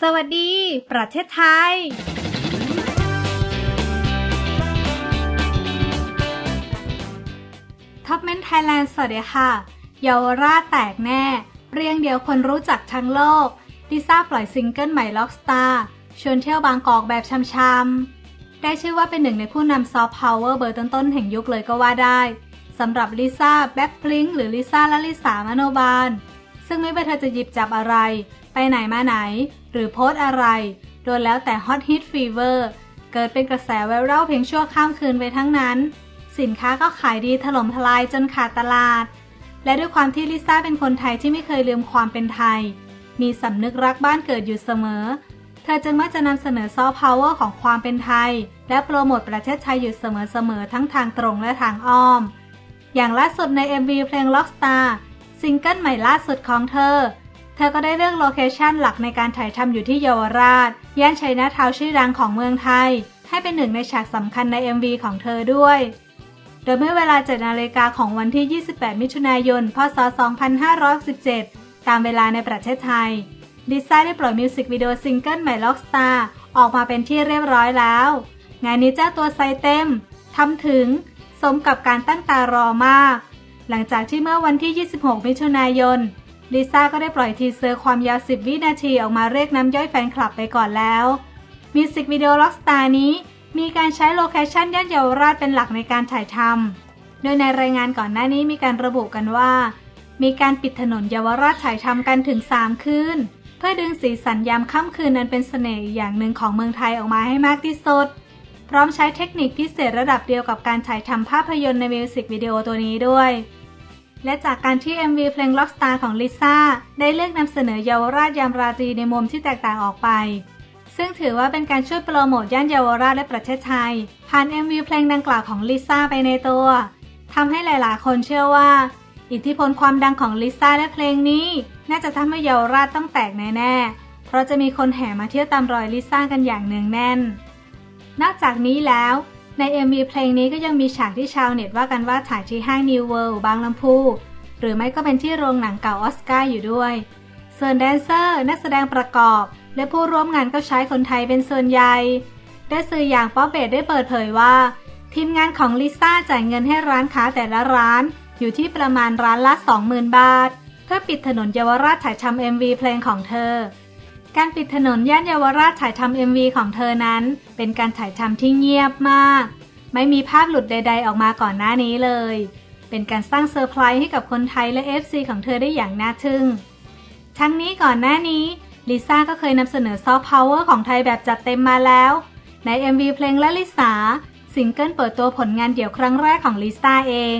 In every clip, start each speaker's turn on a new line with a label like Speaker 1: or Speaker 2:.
Speaker 1: สวัสดี ประเทศไทย ท็อปเมนไทยแลนด์สวัสดีค่ะ เยาวราชแตกแน่ เรียงเดียวคนรู้จักทั้งโลกลิซ่าปล่อยซิงเกิลใหม่ล็อกสตาร์ชวนเที่ยวบางกอกแบบช้ำๆ ได้ชื่อว่าเป็นหนึ่งในผู้นำซอฟต์พาวเวอร์เบอร์ต้นๆ แห่งยุคเลยก็ว่าได้ สำหรับลิซ่าแบ็คพลิงหรือลิซ่าและลิสามโนบาล ซึ่งไม่ว่าเธอจะหยิบจับอะไร ไปไหนมาไหน หรือโพสอะไรโดนแล้วแต่ฮอตฮิตฟีเวอร์เกิดเป็นกระแสไวรัลเพียงชั่วข้ามคืนไปทั้งนั้น สินค้าก็ขายดีถล่มทลายจนขาดตลาด และด้วยความที่ลิซ่าเป็นคนไทยที่ไม่เคยลืมความเป็นไทย มีสำนึกรักบ้านเกิดอยู่เสมอ เธอจึงมักจะนำเสนอซอฟต์พาวเวอร์ของความเป็นไทย และโปรโมทประเทศไทยอยู่เสมอๆทั้งทางตรงและทางอ้อม อย่างล่าสุดใน MV เพลง Rockstar ซิงเกิลใหม่ล่าสุดของเธอ เธอก็ได้เลือกโลเคชันหลักในการถ่ายทำอยู่ที่เยาวราช ย่านชัยนาทาวชื่อดังของเมืองไทย ให้เป็นหนึ่งในฉากสำคัญใน MV ของเธอด้วย โดยเมื่อเวลา7นาฬิกาของวันที่ 28 มิถุนายน พศ 2567ตามเวลาในประเทศไทยลิซ่าได้ปล่อยมิวสิกวิดีโอซิงเกิลใหม่ Rockstar ออกมาเป็นที่เรียบร้อยแล้ว งานนี้เจ้าตัวไซเต็มทำถึง สมกับการตั้งตารอมาก หลังจากที่เมื่อวันที่ 26 มิถุนายน ลิซ่าก็ได้ปล่อยทีเซอร์ความยาว 10 วินาทีออกมาเรียกน้ำย่อยแฟนคลับไปก่อนแล้ว มิวสิกวิดีโอล็อกสตาร์นี้ มีการใช้โลเคชั่นย่านเยาวราชเป็นหลักในการถ่ายทำ โดยในรายงานก่อนหน้านี้มีการระบุกันว่า มีการปิดถนนเยาวราชถ่ายทำกันถึง 3 คืน เพื่อดึงสีสันยามค่ำคืนนั้นเป็นเสน่ห์อย่างหนึ่งของเมืองไทยออกมาให้มากที่สุด ร้อมใช้เทคนิคพิเศษระดับเดียวกับการถ่ายทำภาพยนตร์ในมิวสิกวิดีโอตัวนี้ด้วย และจากการที่ MV เพลง Rockstar ของลิซ่าได้เลือกนำเสนอเยาวราชยามราตรีในมุมที่แตกต่างออกไป ซึ่งถือว่าเป็นการช่วยโปรโมทย่านเยาวราชและประเทศไทย ผ่าน MV เพลงดังกล่าวของลิซ่าไปในตัวทำให้หลาย ๆ คนเชื่อว่า อิทธิพลความดังของลิซ่าและเพลงนี้ น่าจะทำให้เยาวราชต้องแตกแน่ๆ เพราะจะมีคนแห่มาเที่ยวตามรอยลิซ่ากันอย่างเนืองแน่น นอกจากนี้แล้วใน MV เพลงนี้ก็ยังมีฉากที่ชาวเน็ตว่ากันว่าถ่ายที่ห้างนิวเวิลด์บางลำพู หรือไม่ก็เป็นที่โรงหนังเก่าออสการ์อยู่ด้วยส่วนแดนเซอร์นักแสดงประกอบ และผู้ร่วมงานก็ใช้คนไทยเป็นส่วนใหญ่ได้สื่ออย่างป๊อปเบดได้เปิดเผยว่า ทีมงานของลิซ่าจ่ายเงินให้ร้านค้าแต่ละร้าน อยู่ที่ประมาณร้านละ 20,000 บาท เพื่อปิดถนนเยาวราชถ่ายทำ MV เพลงของเธอ การปิดถนนย่านเยาวราชถ่ายทำ MV ของเธอนั้น เป็นการถ่ายทำที่เงียบมาก ไม่มีภาพหลุดใด ๆ ออกมาก่อนหน้านี้เลย เป็นการสร้างเซอร์ไพรส์ให้กับคนไทยและ FC ของเธอได้อย่างน่าทึ่ง ทั้งนี้ก่อนหน้านี้ลิซ่าก็เคยนำเสนอซอฟต์พาวเวอร์ของไทยแบบจัดเต็มมาแล้ว ใน MV เพลงและลิสาซิงเกิลเปิดตัวผลงานเดี่ยวครั้งแรกของลิซ่าเอง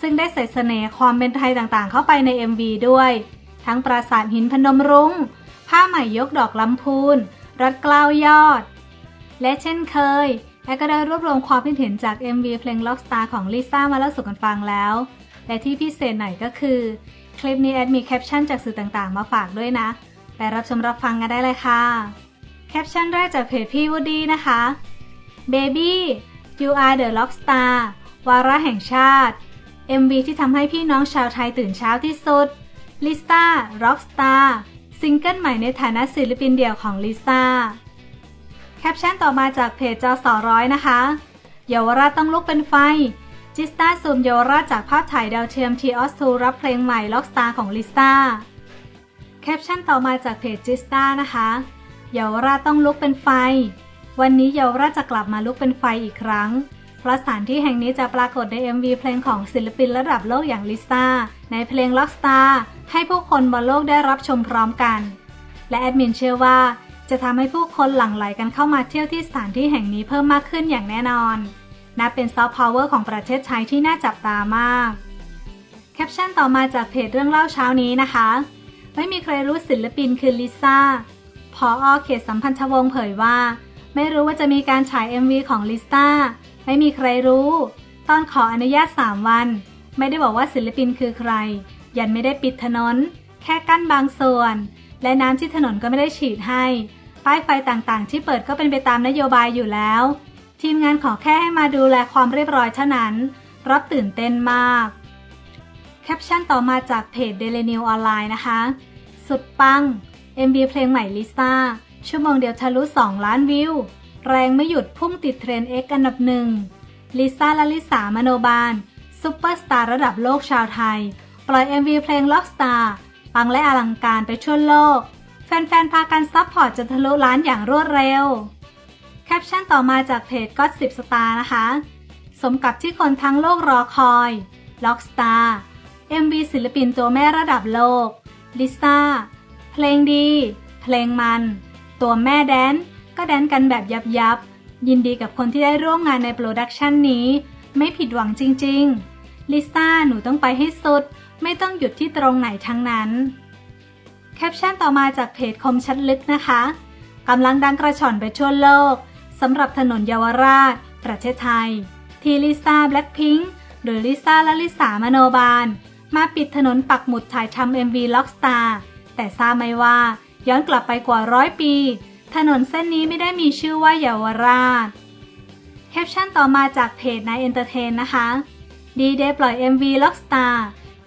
Speaker 1: ซึ่งได้ใส่เสน่ห์ความเป็นไทยต่างๆ เข้าไปใน MV ด้วย ทั้งปราสาทหินพนมรุง้ง ผ้าใหม่ยกดอกลำพูน รัดกล้าวยอด และเช่นเคยแอก็ได้รวบรวมความคิดเห็นจาก MV เพลง Rockstar ของลิซ่ามาเล่าสู่กันฟังแล้ว และที่พิเศษหน่อยก็คือ คลิปนี้แอดมีแคปชั่นจากสื่อต่างๆ มาฝากด้วยนะ ไปรับชมรับฟังกันได้เลยค่ะ แคปชั่นแรกจากเพจพี่วูดดี้นะคะ Baby you are the rockstar วาระแห่งชาติ MV ที่ทำให้พี่น้องชาวไทยตื่นเช้าที่สุดลิซ่า Rockstar ซิงเกิลใหม่ในฐานะศิลปินเดี่ยวของลิซ่า แคปชั่นต่อมาจากเพจจอสอร้อยนะคะ เยาวราชต้องลุกเป็นไฟ จิสตาซูมเยาวราชจากภาพถ่ายดาวเทียมทีออสทูรับเพลงใหม่ Rockstar ของลิซ่า แคปชั่นต่อมาจากเพจจิสตานะคะ เยาวราชต้องลุกเป็นไฟ วันนี้เยาวราชจะกลับมาลุกเป็นไฟอีกครั้ง เพราะสถานที่แห่งนี้จะปรากฏใน MV เพลงของศิลปินระดับโลกอย่างลิซ่าในเพลง Rockstar ให้ผู้คนบนโลกได้รับชมพร้อมกัน และแอดมินเชื่อว่า จะทำให้ผู้คนหลั่งไหลกันเข้ามาเที่ยวที่สถานที่แห่งนี้เพิ่มมากขึ้นอย่างแน่นอนนับเป็นซอฟต์พาวเวอร์ของประเทศไทยที่น่าจับตามาก แคปชั่นต่อมาจากเพจเรื่องเล่าเช้านี้นะคะ ไม่มีใครรู้ศิลปินคือลิซ่าพออเขตสัมพันธวงศ์เผยว่า ไม่รู้ว่าจะมีการฉาย MV ของลิซ่าไม่มีใครรู้ ตอนขออนุญาต 3 วัน ไม่ได้บอกว่าศิลปินคือใคร ยันไม่ได้ปิดถนน แค่กั้นบางส่วน และน้ำที่ถนนก็ไม่ได้ฉีดให้ ป้ายไฟต่างๆ ที่เปิดก็เป็นไปตามนโยบายอยู่แล้ว ทีมงานขอแค่ให้มาดูแลความเรียบร้อยเท่านั้นรับตื่นเต้นมาก แคปชั่นต่อมาจากเพจ Daily New ออนไลน์นะคะ สุดปัง MV เพลงใหม่ลิซ่า ชั่วโมงเดียวทะลุ 2 ล้านวิว แรงไม่หยุดพุ่งติดเทรนด์ X อันดับหนึ่งลิซ่าและลิสามโนบาลซุปเปอร์สตาร์ระดับโลกชาวไทย ปล่อย MV เพลง Rockstar ปังและอลังการไปทั่วโลก แฟนๆ พากันซัพพอร์ตจนทะลุล้านอย่างรวดเร็ว แคปชั่นต่อมาจากเพจก็สิบสตาร์นะคะ สมกับที่คนทั้งโลกรอคอย Rockstar MV ศิลปินตัวแม่ระดับโลกลิซ่าเพลงดี เพลงมัน ตัวแม่แดนก็แดนกันแบบยับยับ ยินดีกับคนที่ได้ร่วมงานในโปรดักชันนี้ ไม่ผิดหวังจริง ๆ ลิซ่าหนูต้องไปให้สุด ไม่ต้องหยุดที่ตรงไหนทั้งนั้น แคปชั่นต่อมาจากเพจคมชัดลึกนะคะกำลังดังกระชอนไปทั่วโลกสำหรับถนนเยาวราช ประเทศไทย ที่ลิซ่าแบล็คพิงค์หรือลิซ่าและลิสามโนบาล มาปิดถนนปักหมุดถ่ายทำ MV Lockstar แต่ทราบไหมว่า ย้อนกลับไปกว่าร้อยปี ถนนเส้นนี้ไม่ได้มีชื่อว่าเยาวราช แคปชั่นต่อมาจากเพจนายเอนเตอร์เทนนะคะ ดีเดย์ปล่อย MV Lockstar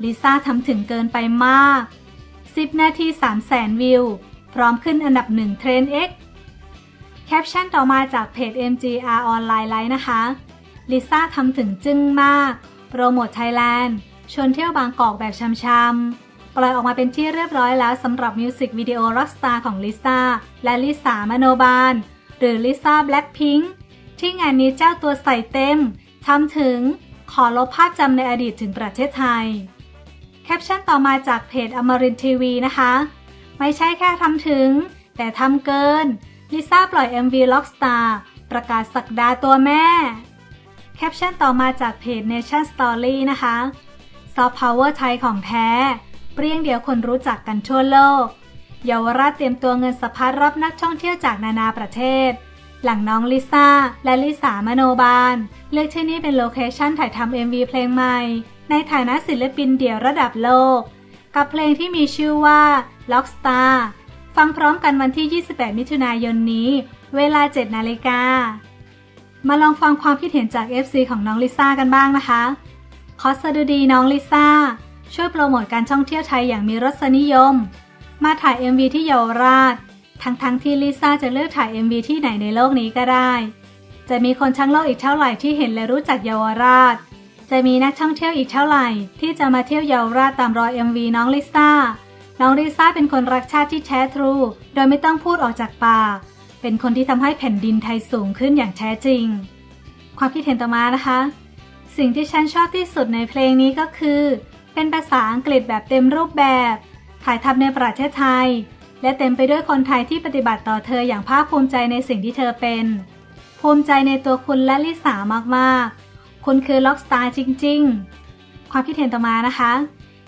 Speaker 1: ลิซ่าทำถึงเกินไปมาก 10 นาที3 0 0แสนวิว พร้อมขึ้นอันดับหนึ่งเทรน X แคปชั่นต่อมาจากเพจ MGR Online Live นะคะ ลิซ่าทำถึงจึ้งมาก โปรโมทไทยแลนด์ ชวนเที่ยวบางกอกแบบช้ำๆ ปล่อยออกมาเป็นที่เรียบร้อยแล้วสำหรับมิวสิกวิดีโอ Rockstar ของลิซ่าและลิสามโนบาล หรือลิซ่าแบล็คพิงค์ที่งานนี้เจ้าตัวใส่เต็มทำถึงขอลบภาพจำในอดีตถึงประเทศไทย แคปชั่นต่อมาจากเพจอมรินทีวีนะคะ ไม่ใช่แค่ทำถึง แต่ทำเกิน ลิซ่าปล่อย MV Rockstar ประกาศสักดาตัวแม่ แคปชั่นต่อมาจากเพจ Nation Story นะคะซอฟต์พาวเวอร์ไทยของแท้ เปรี้ยงเดียวคนรู้จักกันทั่วโลก เยาวราชเตรียมตัวเงินสะพัดรับนักท่องเที่ยวจากนานาประเทศ หลังน้องลิซ่าและลิสามโนบาล เลือกที่นี่เป็นโลเคชั่นถ่ายทำ MV เพลงใหม่ ในฐานะศิลปินเดี่ยวระดับโลก กับเพลงที่มีชื่อว่า Rockstar ฟังพร้อมกันวันที่ 28 มิถุนายนนี้ เวลา 7 นาฬิกา มาลองฟังความคิดเห็นจาก FC ของน้องลิซ่ากันบ้างนะคะ ขอสดุดีน้องลิซ่า ช่วยโปรโมทการท่องเที่ยวไทยอย่างมีรสนิยม มาถ่าย MV ที่เยาวราช ทั้งๆทที่ลิซ่าจะเลือกถ่าย MV ที่ไหนในโลกนี้ก็ได้ จะมีคนทั้งโลกอีกเท่าไหร่ที่เห็นและรู้จักเยาวราช จะมีนักท่องเที่ยวอีกเท่าไหร่ ที่จะมาเที่ยวเยาวราชตามรอย MV น้องลิซ่า น้องลิซ่าเป็นคนรักชาติที่แท้ทรู โดยไม่ต้องพูดออกจากปากเป็นคนที่ทำให้แผ่นดินไทยสูงขึ้นอย่างแท้จริง ความคิดเห็นต่อมานะคะ สิ่งที่ฉันชอบที่สุดในเพลงนี้ก็คือ เป็นภาษาอังกฤษแบบเต็มรูปแบบ ถ่ายทำในประเทศไทย และเต็มไปด้วยคนไทยที่ปฏิบัติต่อเธออย่างภาคภูมิใจในสิ่งที่เธอเป็น ภูมิใจในตัวคุณและลิสามากๆ คุณคือล็อกสตาร์จริง ๆ ความคิดเห็นต่อมานะคะ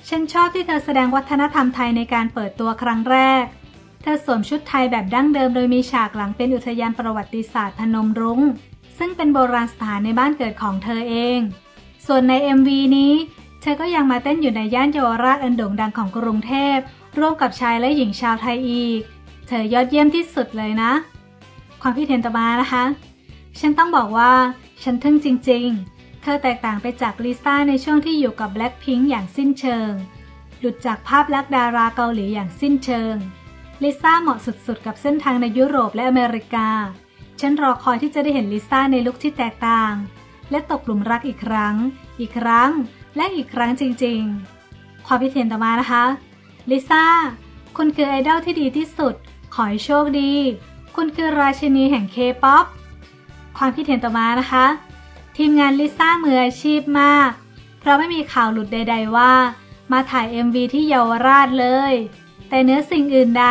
Speaker 1: ฉันชอบที่เธอแสดงวัฒนธรรมไทยในการเปิดตัวครั้งแรก เธอสวมชุดไทยแบบดั้งเดิมโดยมีฉากหลังเป็นอุทยานประวัติศาสตร์พนมรุง้ง ซึ่งเป็นโบราณสถานในบ้านเกิดของเธอเอง ส่วนใน MV นี้ เธอก็ยังมาเต้นอยู่ในย่านเยาวราชอันโด่งดังของกรุงเทพ ร่วมกับชายและหญิงชาวไทยอีก เธอยอดเยี่ยมที่สุดเลยนะ ความคิดเห็นต่อมานะคะ ฉันต้องบอกว่า ฉันทึ่งจริงๆ เธอแตกต่างไปจากลิซ่าในช่วงที่อยู่กับ Blackpink อย่างสิ้นเชิง หลุดจากภาพลักษณ์ดาราเกาหลีอย่างสิ้นเชิง ลิซ่าเหมาะสุดๆ กับเส้นทางในยุโรปและอเมริกา ฉันรอคอยที่จะได้เห็นลิซ่าในลุคที่แตกต่าง และตกหลุมรักอีกครั้ง อีกครั้ง และอีกครั้งจริงๆ ความคิดเห็นต่อมานะคะ ลิซ่า คุณคือไอดอลที่ดีที่สุด ขอให้โชคดี คุณคือราชินีแห่งเคป๊อป ความคิดเห็นต่อมานะคะ ทีมงานลิซ่ามืออาชีพมาก เพราะไม่มีข่าวหลุดใด ๆ ว่า มาถ่าย MV ที่เยาวราชเลย แต่เนื้อสิ่งอื่นใด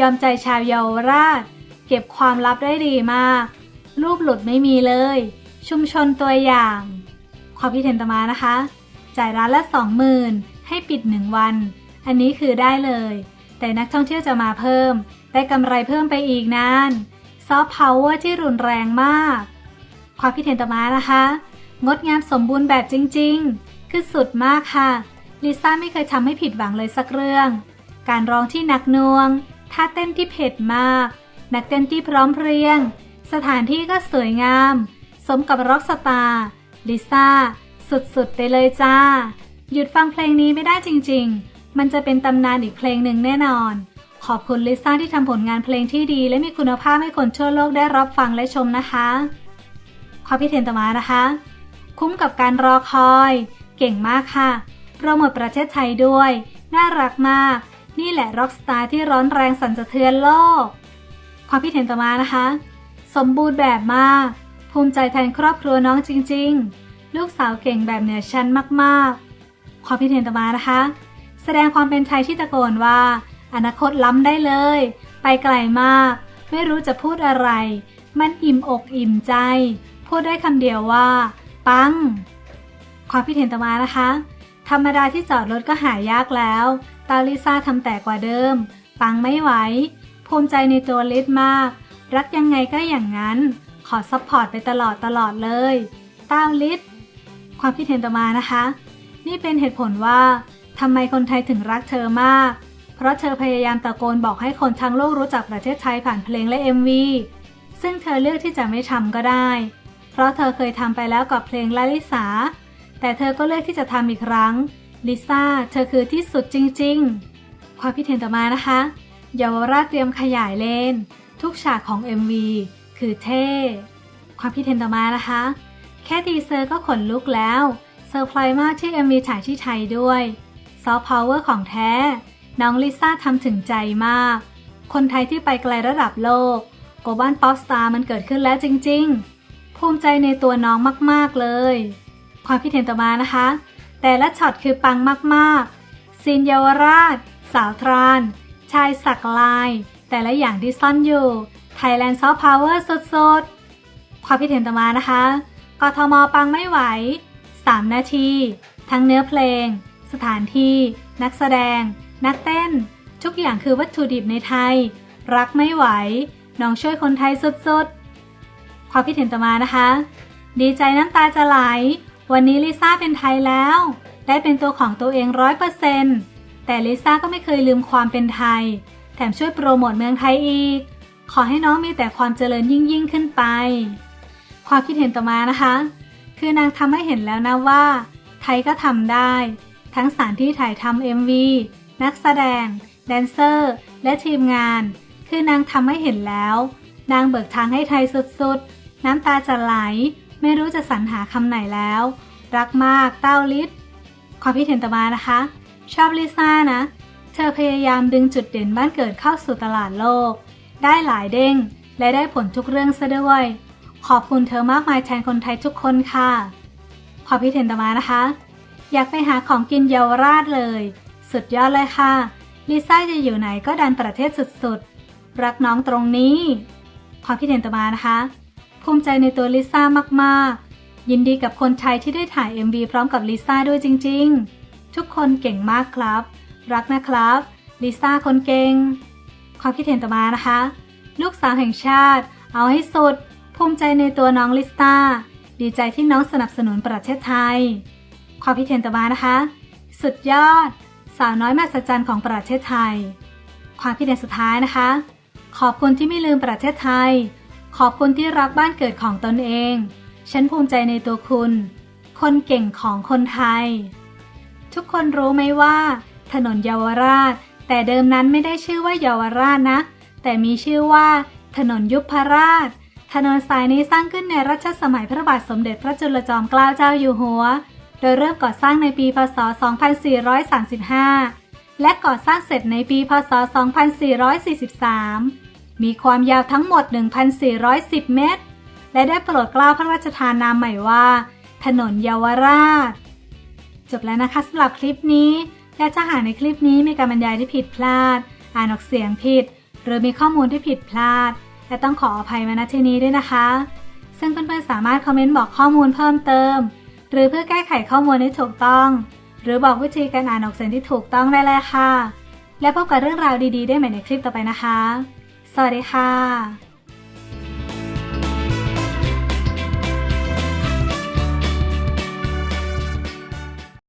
Speaker 1: ยอมใจชาวเยาวราช เก็บความลับได้ดีมาก รูปหลุดไม่มีเลย ชุมชนตัวอย่าง ความคิดเห็นต่อมานะคะ จ่ายร้านละสองหมื่นให้ปิดหนึ่งวัน อันนี้คือได้เลย แต่นักท่องเที่ยวจะมาเพิ่ม ได้กำไรเพิ่มไปอีกนานซอฟต์พาวเวอร์ที่รุนแรงมาก ความคิดเห็นต่อมานะคะ งดงามสมบูรณ์แบบจริง ๆ คือสุดมากค่ะลิซ่าไม่เคยทำให้ผิดหวังเลยสักเรื่อง การร้องที่หนักหน่วง ท่าเต้นที่เผ็ดมาก นักเต้นที่พร้อมเพรียง สถานที่ก็สวยงาม สมกับร็อกสตาร์ลิซ่า สุดๆ ไปเลยจ้า หยุดฟังเพลงนี้ไม่ได้จริงๆ มันจะเป็นตำนานอีกเพลงหนึ่งแน่นอน ขอบคุณลิซ่าที่ทำผลงานเพลงที่ดี และมีคุณภาพให้คนทั่วโลกได้รับฟังและชมนะคะความคิดเห็นต่อมานะคะ คุ้มกับการรอคอย เก่งมากค่ะโปรโมทประเทศไทยด้วย น่ารักมาก นี่แหละร็อกสตาร์ที่ร้อนแรงสั่นสะเทือนโลกความคิดเห็นต่อมานะคะ สมบูรณ์แบบมาก ภูมิใจแทนครอบครัวน้องจริง ๆ ลูกสาวเก่งแบบเหนือชั้นมากๆ ความคิดเห็นต่อมานะคะ แสดงความเป็นไทยที่ตะโกนว่า อนาคตล้ำได้เลย ไปไกลมาก ไม่รู้จะพูดอะไร มันอิ่มอกอิ่มใจ พูดได้คำเดียวว่า ปัง ความคิดเห็นต่อมานะคะ ธรรมดาที่จอดรถก็หายากแล้ว ตาลิซ่าทำแต่กว่าเดิม ปังไม่ไหว ภูมิใจในตัวลิศมาก รักยังไงก็อย่างนั้น ขอซัพพอร์ตไปตลอดตลอดเลย ต้าลิศ ความคิดเห็นต่อมานะคะ นี่เป็นเหตุผลว่าทำไมคนไทยถึงรักเธอมาก เพราะเธอพยายามตะโกนบอกให้คนทั้งโลกรู้จักประเทศไทยผ่านเพลงและ MV ซึ่งเธอเลือกที่จะไม่ทำก็ได้ เพราะเธอเคยทำไปแล้วกับเพลงลาลิสา แต่เธอก็เลือกที่จะทำอีกครั้ง ลิซ่า เธอคือที่สุดจริง ๆ ความคิดเห็นต่อมานะคะ เยาวราชเตรียมขยายเลน ทุกฉากของ MV คือเท่ ความคิดเห็นต่อมานะคะ แค่ทีเซอร์ก็ขนลุกแล้วเซอร์ไพรส์มากที่ MV ถ่ายที่ไทยด้วยซอฟต์พาวเวอร์ของแท้ น้องลิซ่าทำถึงใจมาก คนไทยที่ไปไกลระดับโลก โกลบอลป๊อปสตาร์มันเกิดขึ้นแล้วจริง ๆ ภูมิใจในตัวน้องมากๆเลย ความคิดเห็นต่อมานะคะ แต่ละช็อตคือปังมากๆซีนเยาวราช สาวทราน ชายสักลาย แต่ละอย่างที่ซ่อนอยู่ Thailand Soft Power สุดๆ ความคิดเห็นต่อมานะคะ กทมปังไม่ไหว 3 นาที ทั้งเนื้อเพลง สถานที่ นักแสดง นักเต้น ทุกอย่างคือวัตถุดิบในไทย รักไม่ไหว น้องช่วยคนไทยสุดๆ ความคิดเห็นต่อมานะคะ ดีใจน้ำตาจะไหล วันนี้ลิซ่าเป็นไทยแล้ว ได้เป็นตัวของตัวเองร้อยเปอร์เซนต์แต่ลิซ่าก็ไม่เคยลืมความเป็นไทย แถมช่วยโปรโมทเมืองไทยอีก ขอให้น้องมีแต่ความเจริญยิ่งยิ่งขึ้นไป ความคิดเห็นต่อมานะคะ คือนางทำให้เห็นแล้วนะว่า ไทยก็ทำได้ ทั้งสถานที่ถ่ายทำ MV นักแสดง แดนเซอร์ และทีมงาน คือนางทำให้เห็นแล้ว นางเบิกทางให้ไทยสุดๆ น้ำตาจะไหล ไม่รู้จะสรรหาคำไหนแล้ว รักมากเต้าลิศความคิดเห็นต่อมานะคะ ชอบลิซ่านะ เธอพยายามดึงจุดเด่นบ้านเกิดเข้าสู่ตลาดโลก ได้หลายเด้ง และได้ผลทุกเรื่องซะด้วย ขอบคุณเธอมากมายแทนคนไทยทุกคนค่ะความคิดเห็นต่อมานะคะ อยากไปหาของกินเยาวราชเลย สุดยอดเลยค่ะ ลิซ่าจะอยู่ไหนก็ดันประเทศสุดๆ รักน้องตรงนี้ความคิดเห็นต่อมานะคะ ภูมิใจในตัวลิซ่ามากๆ ยินดีกับคนไทยที่ได้ถ่าย MV พร้อมกับลิซ่าด้วยจริงๆ ทุกคนเก่งมากครับ รักนะครับลิซ่าคนเก่งความคิดเห็นต่อมานะคะ ลูกสาวแห่งชาติ เอาให้สุด ภูมิใจในตัวน้องลิซ่าดีใจที่น้องสนับสนุนประเทศไทย ความคิดเห็นต่อมานะคะ สุดยอด สาวน้อยมหัศจรรย์ของประเทศไทย ความคิดเห็นสุดท้ายนะคะ ขอบคุณที่ไม่ลืมประเทศไทย ขอบคุณที่รักบ้านเกิดของตนเอง ฉันภูมิใจในตัวคุณ คนเก่งของคนไทย ทุกคนรู้ไหมว่า ถนนเยาวราช แต่เดิมนั้นไม่ได้ชื่อว่าเยาวราชนะ แต่มีชื่อว่า ถนนยุพราช ถนนสายนี้สร้างขึ้นในรัชสมัยพระบาทสมเด็จพระจุลจอมเกล้าเจ้าอยู่หัว โดยเริ่มก่อสร้างในปี พศ 2435 และก่อสร้างเสร็จในปี พศ 2443 มีความยาวทั้งหมด 1,410 เมตร และได้โปรดเกล้าพระราชทานนามใหม่ว่า ถนนเยาวราช จบแล้วนะคะสำหรับคลิปนี้ และถ้าหากในคลิปนี้มีการบรรยายที่ผิดพลาด อ่านออกเสียงผิด หรือมีข้อมูลที่ผิดพลาด และต้องขออภัยมาณที่นี้ด้วยนะคะ ซึ่งเพื่อนๆสามารถคอมเมนต์บอกข้อมูลเพิ่มเติม หรือเพื่อแก้ไขข้อมูลให้ถูกต้อง หรือบอกวิธีการอ่านออกเสียงที่ถูกต้องได้เลยค่ะ และพบกับเรื่องราวดีๆ ได้ใหม่ในคลิปต่อไปนะคะ สวัสดีค่ะ